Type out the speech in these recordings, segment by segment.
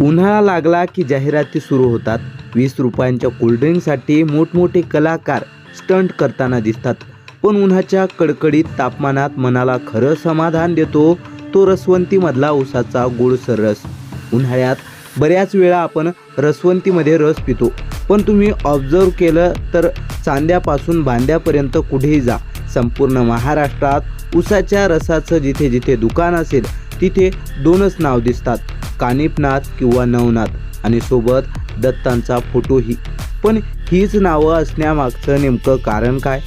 उन्हाळा लागला की जाहिराती सुरू होतात. वीस रुपयांच्या कोल्ड्रिंकसाठी मोठमोठे कलाकार स्टंट करताना दिसतात. पण उन्हाच्या कडकडीत तापमानात मनाला खरं समाधान देतो तो रसवंतीमधला उसाचा गोडसर रस. उन्हाळ्यात बऱ्याच वेळा आपण रसवंतीमध्ये रस पितो. पण तुम्ही ऑब्झर्व केलं तर चांद्यापासून बांद्यापर्यंत कुठेही जा. संपूर्ण महाराष्ट्रात उसाच्या रसाचं जिथे जिथे दुकान असेल तिथे दोनच नाव दिसतात. कानिपनाथ किंवा नवनाथ आणि सोबत दत्तांचा फोटोही. पण हीच नावं असण्यामागचं नेमकं कारण काय?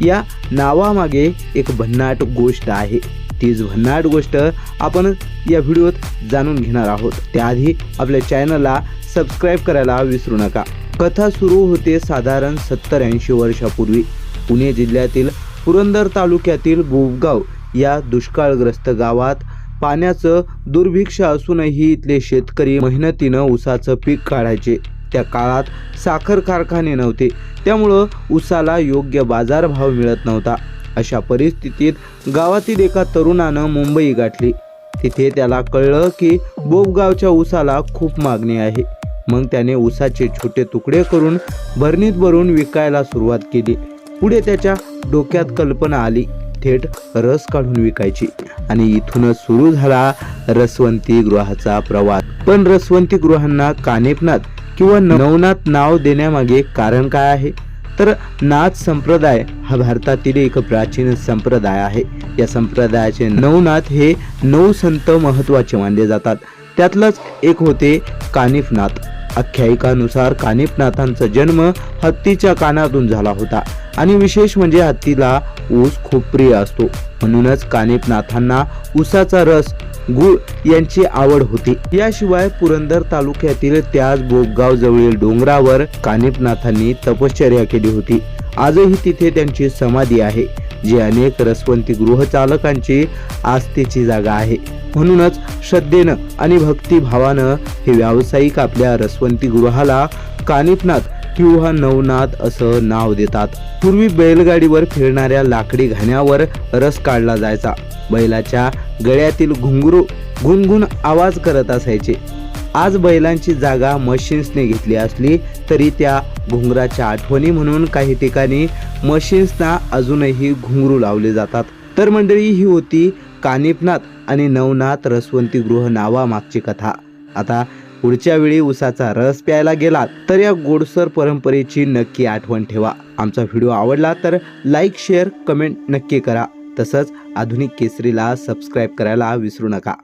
या नावामागे एक भन्नाट गोष्ट आहे. तीच भन्नाट गोष्ट आपण या व्हिडिओत जाणून घेणार आहोत. त्याआधी आपल्या चॅनलला सबस्क्राईब करायला विसरू नका. कथा सुरू होते साधारण सत्तर ऐंशी वर्षापूर्वी. पुणे जिल्ह्यातील पुरंदर तालुक्यातील बोबगाव या दुष्काळग्रस्त गावात पाण्याचं दुर्भिक्ष असूनही इथले शेतकरी मेहनतीनं ऊसाचं पीक काढायचे. त्या काळात साखर कारखाने नव्हते. त्यामुळं ऊसाला योग्य बाजारभाव मिळत नव्हता. अशा परिस्थितीत गावातील एका तरुणानं मुंबई गाठली. तिथे त्याला कळलं की बोबगावच्या ऊसाला खूप मागणी आहे. मग त्याने ऊसाचे छोटे तुकडे करून भरणीत भरून विकायला सुरुवात केली. पुढे त्याच्या डोक्यात कल्पना आली. थेट रस काढून विकायची. आणि इथूनच सुरू झाला रसवंती गृहाचा प्रवास. पण रसवंती गृहांना कानेपनाथ किंवा नवनाथ नाव देण्यामागे कारण काय आहे? तर नाथ संप्रदाय हा भारतातील एक प्राचीन संप्रदाय आहे. या संप्रदायाचे नवनाथ हे नऊ संत महत्त्वाचे मानले जातात. त्यातलंच एक होते कानिफनाथ. आख्यायिकानुसार कानिफनाथांचा जन्म हत्तीच्या कानातून झाला होता. आणि विशेष म्हणजे हत्तीला ऊस खूप प्रिय असतो. म्हणूनच कानिपनाथांना ऊसाचा रस गुळ यांची आवड होती. याशिवाय पुरंदर तालुक्यातील त्याच बोगगाव जवळील डोंगरावर कानिपनाथांनी तपश्चर्या केली होती. आजही तिथे त्यांची समाधी आहे जी अनेक रसवंती गृहचालकांची आस्थेची जागा आहे. म्हणूनच श्रद्धेनं आणि भक्तिभावानं हे व्यावसायिक आपल्या रसवंती गृहाला कानिपनाथ किंवा नवनाथ असं नाव देतात. पूर्वी बैलगाडीवर फिरणाऱ्या लाकडी घाण्यावर रस काढला जायचा. बैलाच्या गळ्यातील घुंगरू गुणगुण आवाज करत असायचे. आज बैलांची जागा मशीन्सने घेतली असली तरी त्या घुंगराच्या आठवणी म्हणून काही ठिकाणी मशीन्सना अजूनही घुंगरू लावले जातात. तर मंडळी ही होती कानिपनाथ आणि नवनाथ रसवंती गृह नावामागची कथा. आता पुढच्या वेळी उसाचा रस प्यायला गेलात तर या गोडसर परंपरेची नक्की आठवण ठेवा. आमचा व्हिडिओ आवडला तर लाईक शेअर कमेंट नक्की करा. तसंच आधुनिक केसरीला सबस्क्राईब करायला विसरू नका.